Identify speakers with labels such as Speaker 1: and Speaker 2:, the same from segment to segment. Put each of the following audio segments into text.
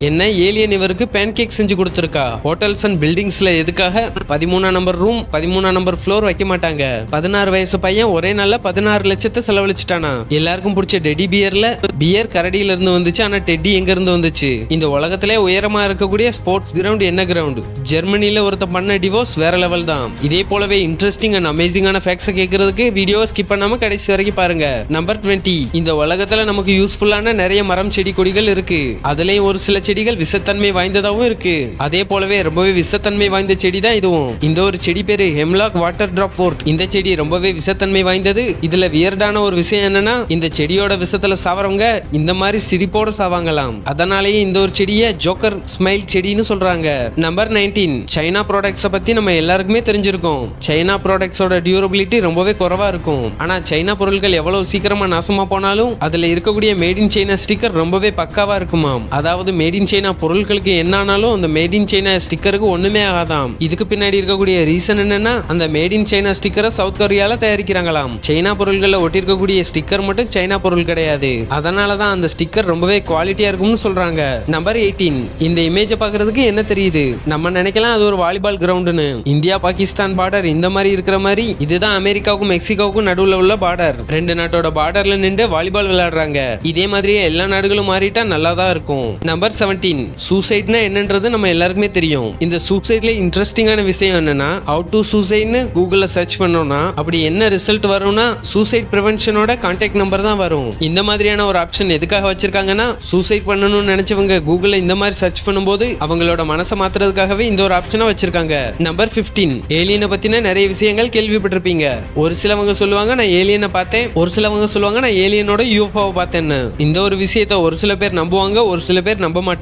Speaker 1: என்ன ஏலியன் இவருக்கு பேன்கேக் செஞ்சு கொடுத்துருக்கா? ஹோட்டல்ஸ் அண்ட் பில்டிங்ஸ்ல எதுக்காக? பதிமூணாம் நம்பர் ரூம் பதிமூணாம் நம்பர் ஃப்ளோர் வைக்க மாட்டாங்க. பதினாறு வயசு பையன் ஒரே நாள்ல பதினாறு லட்சத்தை செலவழிச்சிட்டானா? எல்லாருக்கும் பிடிச்ச டெடி பியர்ல பியர் கரடியில இருந்து வந்துச்சு ஆனா டெட்டி எங்க இருந்து வந்துச்சு? இந்த உலகத்திலே உயரமா இருக்கக்கூடிய ஸ்போர்ட்ஸ் கிரவுண்ட் என்ன கிரவுண்ட் ஜெர்மனில ஒருத்த பண்ண டிவோர்ஸ் வேற லெவல் தான். இதே போலவே இன்ட்ரெஸ்டிங் அண்ட் அமேசிங்கான ஃபேக்ட்ஸை கேட்கறதுக்கு வீடியோ ஸ்கிப் பண்ணாம கடைசி வரைக்கும் பாருங்க. நம்பர் 20 இந்த உலகத்துல நமக்கு யூஸ்ஃபுல்லான நிறைய மரம் செடி கொடிகள் இருக்கு. அதுலயும் ஒரு சில செடிகள் விஷத்தன்மை வாய்ந்ததாகவும் இருக்கு. அதே போலவே ரொம்பவே விஷத்தன்மை வாய்ந்த செடி தான் இதுவும். இந்த ஒரு செடி பேரு ஹெம்லாக் வாட்டர் டிராப் ஃபோர்ட் இந்த செடி ரொம்பவே விஷத்தன்மை வாய்ந்தது. இதுல வியர்டான ஒரு விஷயம் என்னன்னா இந்த செடியோட விஷத்துல சாவறவங்க இந்த மாதிரி சிரிப்போட சாவாங்களாம். அதனாலேயே இந்த ஒரு செடியை ஜோக்கர் ஸ்மைல் செடின்னு சொல்றாங்க. நம்பர் 19 சைனா ப்ராடக்ட்ஸை பத்தி நம்ம எல்லாருக்குமே தெரிஞ்சிருக்கோம். சைனா ப்ராடக்ட்ஸோட டியூரபிலிட்டி ரொம்பவே குறவா இருக்கும். ஆனா சைனா பொருட்கள் எவ்வளவு சீக்கிரமா நாசமா போனாலும் அதுல இருக்கக்கூடிய மேட் இன் சைனா ஸ்டிக்கர் ரொம்பவே பக்காவா இருக்குமாம். அதாவது மேட் இன் சைனா பொருட்களுக்கு என்ன ஆனாலும் அந்த மேட் இன் சைனா ஸ்டிக்கருக்கு ஒண்ணுமே ஆகாதாம். இதுக்கு பின்னாடி இருக்கக்கூடிய ரீசன் என்னன்னா அந்த மேட் இன் சைனா ஸ்டிக்கரை சவுத் கொரியால தயாரிக்கிறாங்களாம். சைனா பொருட்களில் ஒட்டிருக்கக்கூடிய ஸ்டிக்கர் மட்டும் சைனா பொருள் கிடையாது. அதனால தான் அந்த ஸ்டிக்கர் ரொம்பவே குவாலிட்டியா இருக்கும்னு சொல்றாங்க. நம்பர் 18 இந்த இமேஜை பாக்குறதுக்கு என்ன தெரியுது? நம்ம நினைக்கலாம் அது ஒரு வாலிபால் கிரவுண்டுன்னு இந்தியா பாகிஸ்தான் பார்டர் இந்த மாதிரி இருக்கிற மாதிரி இதுதான் அமெரிக்காவுக்கும் மெக்சிகோவுக்கும் நடுவுல உள்ள பார்டர் ரெண்டு நாட்டோட பார்டர்ல நின்று வாலிபால் விளையாடுறாங்க. இதே மாதிரியே எல்லா நாடுகளும் மாறிட்டா நல்லா தான் இருக்கும். நம்பர் 17 சூசைட்னா என்னன்றது நம்ம எல்லாருக்குமே தெரியும். இந்த சூசைட்ல இன்ட்ரெஸ்டிங்கான விஷயம் என்னன்னா ஹவு டு சூசைட்னு கூகுள்ல சர்ச் பண்ணோம்னா அப்படி என்ன ரிசல்ட் வரும்னா சூசைட் ப்ரிவென்ஷனோட கான்டாக்ட் நம்பர் தான் வரும். இந்த மாதிரியான ஒரு ஆப்ஷன் எதுக்காக வச்சிருக்காங்கன்னா சூசைட் பண்ணணும்னு நினைச்சவங்க கூகுள்ல இந்த மாதிரி சர்ச் பண்ணும்போது அவங்களோட மனசை மாத்துறதுக்காகவே இந்த ஒரு ஆப்ஷனை வச்சிருக்காங்க. நம்பர் 15 ஏலியனை பத்தின நிறைய விஷயங்கள் கேள்விப்பட்டிருப்பீங்க. ஒரு சிலவங்க சொல்லுவாங்க நான் ஏலியனை பார்த்தேன். ஒரு சிலவங்க சொல்லுவாங்க நான் ஏலியனோட யூஎஃப்ஓவை பார்த்தேன்னு. இந்த ஒரு விஷயத்தை ஒரு சில பேர் நம்புவாங்க ஒரு சில பேர் நம்ப மாட்டாங்க.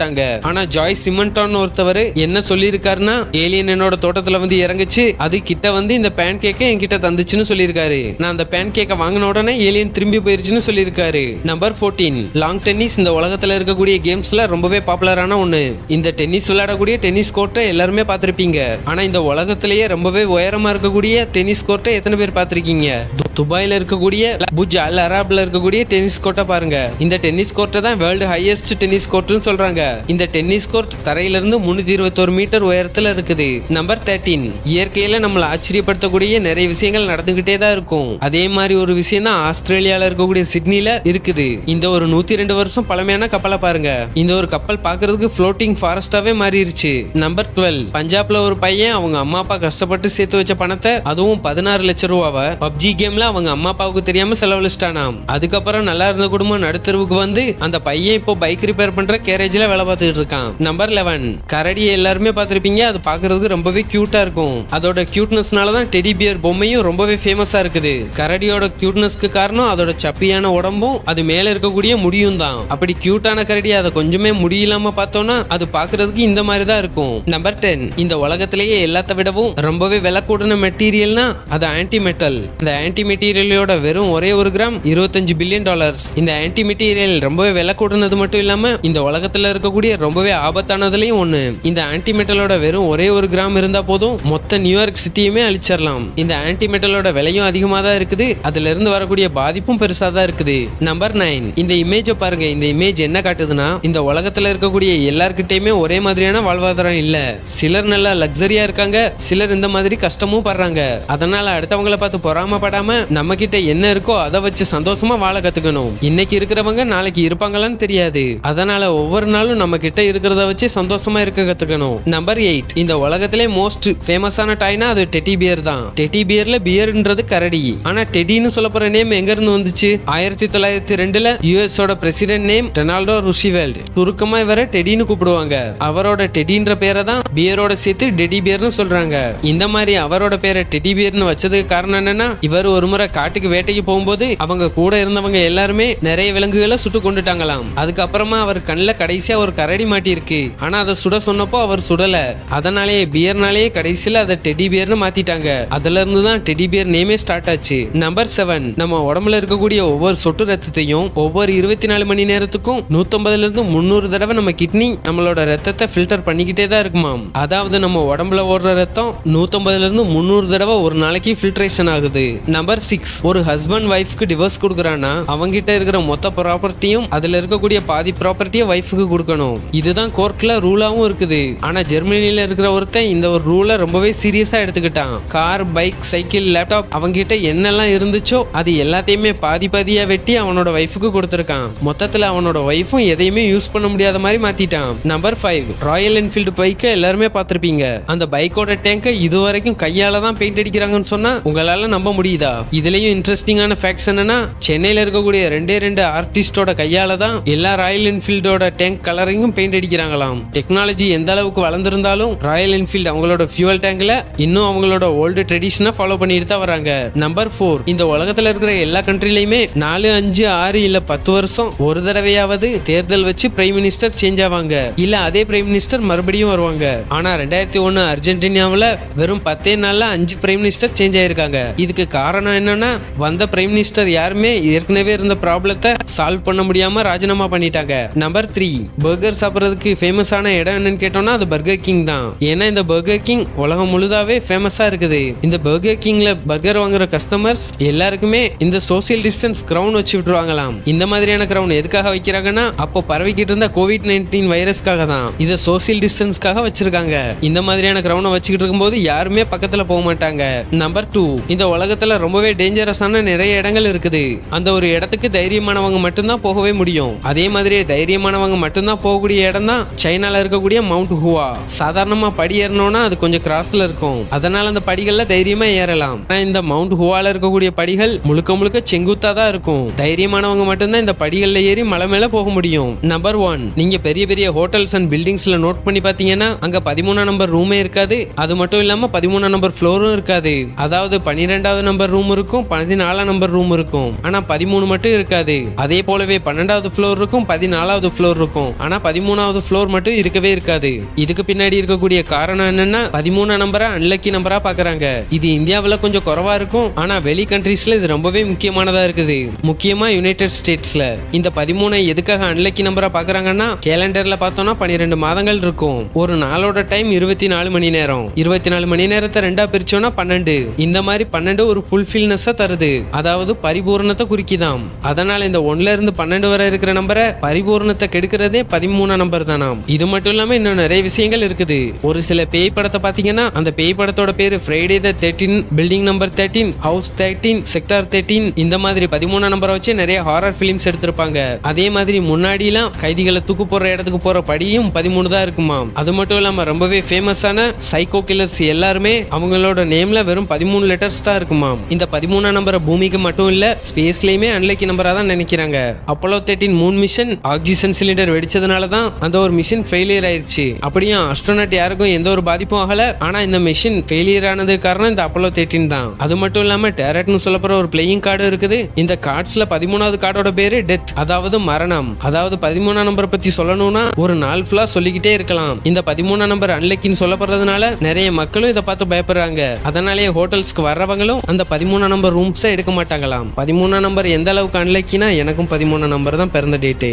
Speaker 1: ஆனா ஜாய் சிமெண்டான் ஒருத்தவர் என்ன சொல்லியிருக்காருன்னா ஏலியன் என்னோட தோட்டத்துல வந்து இறங்குச்சு அது கிட்ட வந்து இந்த பேன் கேக்கை என்கிட்ட தந்துச்சுன்னு சொல்லியிருக்காரு. நான் அந்த பேன் கேக்கை வாங்கின உடனே ஏலியன் திரும்பி போயிருச்சுன்னு சொல்லியிருக்காரு. நம்பர் 14 லாங் டென்னிஸ் இந்த உலகத்துல இருக்கக்கூடிய கேம்ஸ்ல ரொம்பவே பாப்புலரான ஒண்ணு. இந்த டென்னிஸ் விளையாடக்கூடிய டென்னிஸ் கோர்ட்டை எல்லாருமே பார்த்துருப்பீங்க. ஆனா இந்த உலகத்திலேயே ரொம்பவே உயரமா இருக்கக்கூடிய டென்னிஸ் கோர்ட்டை எத்தனை பேர் பார்த்துருக்கீங்க? துபாயில் துபாயில இருக்கக்கூடிய புஜ் அல் அராப்ல இருக்கக்கூடிய டென்னிஸ் கோர்ட்டை பாருங்க. இந்த டென்னிஸ் கோர்ட்டை தான் வேர்ல்டு ஹையஸ்ட் டென்னிஸ் கோர்ட்னு சொல்றாங்க. இந்த டென்னிஸ் கோர்ட் தரையிலிருந்து முன்னூத்தி இருபத்தோரு மீட்டர் உயரத்துல இருக்குது. நம்பர் தேர்ட்டீன் இயற்கையில நம்மளை ஆச்சரியப்படுத்தக்கூடிய நிறைய விஷயங்கள் நடந்துகிட்டே தான் இருக்கும். அதே மாதிரி ஒரு விஷயம் தான் ஆஸ்திரேலியால இருக்கக்கூடிய சிட்னில இருக்குது. இந்த ஒரு நூத்தி ரெண்டு வருஷம் பழமையான கப்பலை பாருங்க. இந்த ஒரு கப்பல் பாக்குறதுக்கு ஃப்ளோட்டிங் ஃபாரஸ்டாவே மாறிடுச்சு நம்பர் டுவெல் பஞ்சாப்ல ஒரு பையன் அவங்க அம்மா அப்பா கஷ்டப்பட்டு சேர்த்து வச்ச பணத்தை அதுவும் பதினாறு லட்சம் ரூபாவை? பப்ஜி கேம்ல அவங்க அம்மா அப்பாவுக்கு தெரியாம செலவழிச்சிட்டானாம். அதுக்கப்புறம் நல்லா இருந்த குடும்பம் நடுத்தருவுக்கு வந்து அந்த பையன் இப்போ பைக் ரிப்பேர் பண்ற கேரேஜ்ல வேலை பார்த்துட்டு இருக்கான். நம்பர் லெவன் கரடி எல்லாருமே பார்த்துருப்பீங்க. அது பார்க்கறதுக்கு ரொம்பவே கியூட்டா இருக்கும். அதோட கியூட்னஸ்னால தான் டெடி பியர் பொம்மையும் ரொம்பவே ஃபேமஸா இருக்குது. கரடியோட கியூட்னஸ்க்கு காரணம் அதோட சப்பியான உடம்பும் அது மேல இருக்கக்கூடிய முடியும் தான். அப்படி கியூட்டான கரடி அதை கொஞ்சமே முடியலாம பார்த்தோம்னா அது பார்க்கறதுக்கு இந்த மாதிரி தான் இருக்கும். நம்பர் டென் இந்த உலகத்திலேயே எல்லாத்த விடவும் ரொம்பவே விலை கூடின மெட்டீரியல்னா அது ஆன்டி மெட்டல் இந்த ஆன்டி மெட்டீரியலோட வெறும் ஒரே ஒரு கிராம் இருபத்தஞ்சு பில்லியன் டாலர்ஸ் இந்த ஆன்டி மெட்டீரியல் ரொம்பவே விலை கூடினது மட்டும் இல்லாம இந்த உலகத்துல இருக்கக்கூடிய ரொம்பவே ஆபத்தானதுலயும் ஒண்ணு. இந்த ஆன்டிமெட்டலோட வெறும் ஒரே ஒரு கிராம் இருந்தா போதும் மொத்த நியூயார்க் சிட்டியுமே அழிச்சிடலாம். இந்த ஆன்டிமெட்டலோட விலையும் அதிகமா தான் இருக்குது அதுல இருந்து வரக்கூடிய பாதிப்பும் பெருசா தான் இருக்குது. நம்பர் நைன் இந்த இமேஜை பாருங்க இந்த இமேஜ் என்ன காட்டுதுன்னா இந்த உலகத்துல இருக்கக்கூடிய எல்லார்கிட்டயுமே ஒரே மாதிரியான வாழ்வாதாரம் இல்ல. சிலர் நல்லா லக்ஸரியா இருக்காங்க சிலர் இந்த மாதிரி கஷ்டமும் படுறாங்க. அதனால அடுத்தவங்களை பார்த்து பொறாமப்படாம நம்ம கிட்ட என்ன இருக்கோ அதை வச்சு சந்தோஷமா வாழ கத்துக்கணும். இன்னைக்கு இருக்கிறவங்க நாளைக்கு இருப்பாங்களான்னு தெரியாது. அதனால ஒவ்வொரு நாளும் நம்ம கிட்ட இருக்கிறத வச்சு சந்தோஷமா இருக்க கத்துக்கணும். நம்பர் எயிட் இந்த உலகத்திலே மோஸ்ட் ஃபேமஸான டாய்னா அது டெட்டி பியர் தான். டெட்டி பியர்ல பியர்ன்றது கரடி. ஆனா டெடின்னு சொல்ல நேம் எங்க இருந்து வந்துச்சு? ஆயிரத்தி தொள்ளாயிரத்தி ரெண்டுல யூஎஸோட பிரசிடென்ட் நேம் டெனால்டோ ருசிவெல்ட் சுருக்கமா இவரை டெடின்னு கூப்பிடுவாங்க. அவரோட டெடின்ற பேரை தான் பியரோட சேர்த்து டெடி பியர்னு சொல்றாங்க. இந்த மாதிரி அவரோட பேரை டெடி பியர்னு வச்சதுக்கு காரணம் என்னன்னா இவர் ஒரு முறை காட்டுக்கு வேட்டைக்கு போகும்போது அவங்க கூட இருந்தவங்க எல்லாருமே நிறைய விலங்குகளை சுட்டு கொண்டுட்டாங்களாம். அதுக்கப்புறமா அவர் கண்ணில் கடைசி கடைசியா ஒரு கரடி மாட்டியிருக்கு ஆனா அதை சுட சொன்னப்போ அவர் சுடல. அதனாலேயே பியர்னாலேயே கடைசியில அதை டெடி பியர்னு மாத்திட்டாங்க. அதுல இருந்து தான் டெடி பியர் நேமே ஸ்டார்ட் ஆச்சு. நம்பர் செவன் நம்ம உடம்புல இருக்கக்கூடிய ஒவ்வொரு சொட்டு ரத்தத்தையும் ஒவ்வொரு இருபத்தி நாலு மணி நேரத்துக்கும் நூத்தம்பதுல இருந்து முந்நூறு தடவை நம்ம கிட்னி நம்மளோட ரத்தத்தை ஃபில்டர் பண்ணிக்கிட்டே தான் இருக்குமாம் அதாவது நம்ம உடம்புல ஓடுற ரத்தம் நூத்தம்பதுல இருந்து முந்நூறு தடவை ஒரு நாளைக்கு ஃபில்ட்ரேஷன் ஆகுது. நம்பர் சிக்ஸ் ஒரு ஹஸ்பண்ட் ஒய்ஃப்க்கு டிவோர்ஸ் கொடுக்குறான்னா அவங்கிட்ட இருக்கிற மொத்த ப்ராப்பர்ட்டியும் அதுல இருக்கக்கூடிய பாதி ப்ராப்பர்ட்டியை ஒய்ஃபுக்கு கொடுக்கணும். இதுதான் கோர்ட்ல ரூலாவும் இருக்குது. ஆனா ஜெர்மனில இருக்கிற ஒருத்தன் இந்த ஒரு ரூலை ரொம்பவே சீரியஸா எடுத்துக்கிட்டான். கார் பைக் சைக்கிள் லேப்டாப் அவங்கிட்ட என்னெல்லாம் இருந்துச்சோ அது எல்லாத்தையுமே பாதி பாதியா வெட்டி அவனோட ஒய்ஃபுக்கு கொடுத்துருக்கான். மொத்தத்துல அவனோட ஒய்ஃபும் எதையுமே யூஸ் பண்ண முடியாத மாதிரி மாத்திட்டான். நம்பர் ஃபைவ் ராயல் என்ஃபீல்டு பைக்கை எல்லாருமே பார்த்துருப்பீங்க. அந்த பைக்கோட டேங்கை இது வரைக்கும் கையால தான் பெயிண்ட் அடிக்கிறாங்கன்னு சொன்னா உங்களால நம்ப முடியுதா? இதுலயும் இன்ட்ரெஸ்டிங்கான ஃபேக்ட்ஸ் என்னன்னா சென்னையில இருக்கக்கூடிய ரெண்டே ரெண்டு ஆர்டிஸ்டோட கையால தான் எல்லா ராயல் என்ஃபீல்டோட டேங்க் கலரிங்கும் பெயிண்ட் அடிக்கிறாங்களாம். டெக்னாலஜி எந்த அளவுக்கு வளர்ந்துருந்தாலும் ராயல் என்ஃபீல்டு அவங்களோட ஃபியூவல் டேங்க்ல இன்னும் அவங்களோட ஓல்டு ட்ரெடிஷனை ஃபாலோ பண்ணிட்டு தான் வராங்க. நம்பர் ஃபோர் இந்த உலகத்துல இருக்கிற எல்லா கண்ட்ரிலையுமே நாலு அஞ்சு ஆறு இல்ல பத்து வருஷம் ஒரு தடவையாவது தேர்தல் வச்சு பிரைம் மினிஸ்டர் சேஞ்ச் ஆவாங்க. இல்ல அதே பிரைம் மினிஸ்டர் மறுபடியும் வருவாங்க. ஆனா ரெண்டாயிரத்தி ஒன்னு அர்ஜென்டினாவுல வெறும் பத்தே நாள்ல அஞ்சு பிரைம் மினிஸ்டர் சேஞ்ச் ஆயிருக்காங்க. இதுக்கு காரணம் என்னன்னா வந்த பிரைம் மினிஸ்டர் யாருமே ஏற்கனவே இருந்த ப்ராப்ளத்தை சால்வ் பண்ண முடியாம ராஜினாமா பண்ணிட்டாங்க. நம்பர் த்ரீ பர்கர் சாப்பிட்றதுக்கு ஃபேமஸான இடம் என்னன்னு கேட்டோம்னா அது பர்கர் கிங் தான். ஏன்னா இந்த பர்கர் கிங் உலகம் முழுதாவே ஃபேமஸாக இருக்குது. இந்த பர்கர் கிங்ல பர்கர் வாங்குற கஸ்டமர்ஸ் எல்லாருக்குமே இந்த சோசியல் டிஸ்டன்ஸ் கிரவுன் வச்சு விட்டுருவாங்களாம். இந்த மாதிரியான கிரவுன் எதுக்காக வைக்கிறாங்கன்னா அப்போ பரவிக்கிட்டு இருந்த கோவிட் நைன்டீன் வைரஸ்க்காக தான். இதை சோசியல் டிஸ்டன்ஸ்க்காக வச்சிருக்காங்க. இந்த மாதிரியான கிரவுனை வச்சுக்கிட்டு இருக்கும்போது யாருமே பக்கத்துல போக மாட்டாங்க. நம்பர் டூ இந்த உலகத்துல ரொம்பவே டேஞ்சரஸான நிறைய இடங்கள் இருக்குது. அந்த ஒரு இடத்துக்கு தைரியமானவங்க மட்டும்தான் போகவே முடியும். அதே மாதிரி தைரியமானவங்க மட்டும்தான் போகக்கூடிய இடம் தான் சைனால இருக்கக்கூடிய மவுண்ட் ஹுவா சாதாரணமா படி ஏறணும்னா அது கொஞ்சம் கிராஸ்ல இருக்கும். அதனால அந்த படிகள்ல தைரியமா ஏறலாம். ஆனா இந்த மவுண்ட் ஹுவால இருக்கக்கூடிய படிகள் முழுக்க முழுக்க செங்குத்தா தான் இருக்கும். தைரியமானவங்க மட்டும்தான் இந்த படிகள்ல ஏறி மலை மேல போக முடியும். நம்பர் ஒன் நீங்க பெரிய பெரிய ஹோட்டல்ஸ் அண்ட் பில்டிங்ஸ்ல நோட் பண்ணி பாத்தீங்கன்னா அங்க பதிமூணாம் நம்பர் ரூமே இருக்காது. அது மட்டும் இல்லாம பதிமூணாம் நம்பர் ஃப்ளோரும் இருக்காது. அதாவது பன்னிரெண்டாவது நம்பர் ரூம் இருக்கும் பதினாலாம் நம்பர் ரூம் இருக்கும். ஆனா பதிமூணு மட்டும் இருக்காது. அதே போலவே பன்னெண்டாவது ஃப்ளோர் இருக்கும் பதினாலாவது ஃப்ளோர் இருக்கும் ஆனா பதிமூணாவது ஃப்ளோர் மட்டும் இருக்கவே இருக்காது. இதுக்கு பின்னாடி இருக்கக்கூடிய காரணம் என்னன்னா பதிமூணாம் நம்பரா அன்லக்கி நம்பரா பாக்குறாங்க. இது இந்தியாவில் கொஞ்சம் குறவா இருக்கும். ஆனா வெளி கண்ட்ரீஸ்ல இது ரொம்பவே முக்கியமானதா இருக்குது. முக்கியமா யுனைடெட் ஸ்டேட்ஸ்ல இந்த பதிமூணை எதுக்காக அன்லக்கி நம்பரா பாக்குறாங்கன்னா கேலண்டர்ல பார்த்தோம்னா பன்னிரெண்டு மாதங்கள் இருக்கும். ஒரு நாளோட டைம் இருபத்தி நாலு மணி நேரம். இருபத்தி நாலு மணி நேரத்தை ரெண்டா பிரிச்சோம்னா பன்னெண்டு. இந்த மாதிரி பன்னெண்டு ஒரு ஃபுல்ஃபில்னஸ் தருது. அதாவது பரிபூரணத்தை குறிக்கிதாம். அதனால இந்த ஒன்ல இருந்து பன்னெண்டு வரை இருக்கிற நம்பரை பரிபூரணத்தை கெடுக்கிறதே பதிமூணாம் நம்பர் தானாம் இது மட்டும் இல்லாம இன்னும் நிறைய விஷயங்கள் இருக்குது. ஒரு சில பேய் படத்தை பாத்தீங்கன்னா அந்த பேய் படத்தோட பேரு Friday the thirteen building number thirteen house thirteen sector thirteen இந்த மாதிரி பதிமூணாம் நம்பரை வச்சு நிறைய ஹாரர் ஃபிலிம்ஸ் எடுத்திருப்பாங்க. அதே மாதிரி முன்னாடிலாம் கைதிகளை தூக்கு போற இடத்துக்கு போற படியும் பதிமூணு தான் இருக்குமா? அது மட்டும் இல்லாம ரொம்பவே ஃபேமஸான சைக்கோ கில்லர்ஸ் எல்லாருமே அவங்களோட நேம்ல வெறும் பதிமூணு லெட்டர்ஸ் தான் இருக்குமா? இந்த பதிமூணாம் நம்பரை பூமிக்கு மட்டும் இல்ல ஸ்பேஸ்லயுமே அன்லைக்கி நம்பரா தான் நினைக்கிறாங்க. Apollo thirteen moon mission oxygen cylinder இருந்ததுனால தான் அந்த ஒரு மிஷின் ஃபெயிலியர் ஆயிருச்சு. அப்படியும் அஸ்ட்ரோனட் யாருக்கும் எந்த ஒரு பாதிப்பும் ஆகல. ஆனா இந்த மிஷின் ஃபெயிலியர் ஆனது காரணம் இந்த அப்போலோ தேர்ட்டின் தான். அது மட்டும் இல்லாம டேரட்னு சொல்லப்படுற ஒரு பிளேயிங் கார்டு இருக்குது. இந்த கார்ட்ஸ்ல பதிமூணாவது கார்டோட பேரு டெத் அதாவது மரணம். அதாவது பதிமூணாம் நம்பரை பத்தி சொல்லணும்னா ஒரு நாள் ஃபுல்லா சொல்லிக்கிட்டே இருக்கலாம். இந்த பதிமூணாம் நம்பர் அன்லக்கின்னு சொல்லப்படுறதுனால நிறைய மக்களும் இதை பார்த்து பயப்படுறாங்க. அதனாலேயே ஹோட்டல்ஸ்க்கு வர்றவங்களும் அந்த பதிமூணாம் நம்பர் ரூம்ஸை எடுக்க மாட்டாங்களாம். பதிமூணாம் நம்பர் எந்த அளவுக்கு அன்லக்கினா எனக்கும் பதிமூணாம் நம்பர் தான் பிறந்த டேட்டு